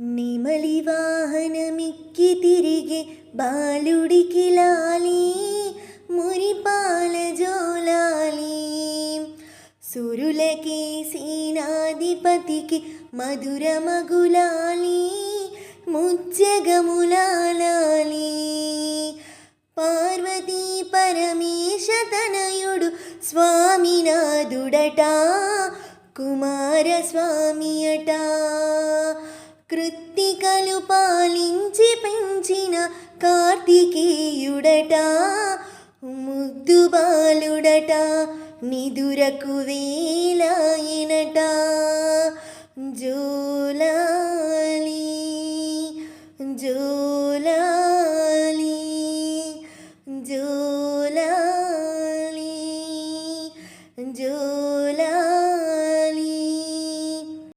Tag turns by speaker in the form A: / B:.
A: నిమలి వాహనమిక్కి తిరిగే బాలుడికి లాలి మురిపాల జోలాలి సురులకి సీనాధిపతికి మధుర మగులాలి ముచ్చగములాలి పార్వతీ పరమేశ తనయుడు స్వామినాథుడట కుమారస్వామి అటా కార్తికేయుడట ముద్దు బాలుడట నిదురకు వేలాయనట. జో